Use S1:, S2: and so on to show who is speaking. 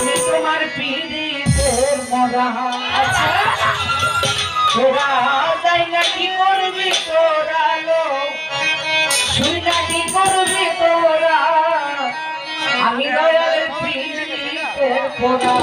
S1: আমি তোমার পীড়িতের মরা। তোরা যাই না কি করবি তোরা লো শুই না কি করবি তোরা? আমি দয়ালের পীড়িতের মরা।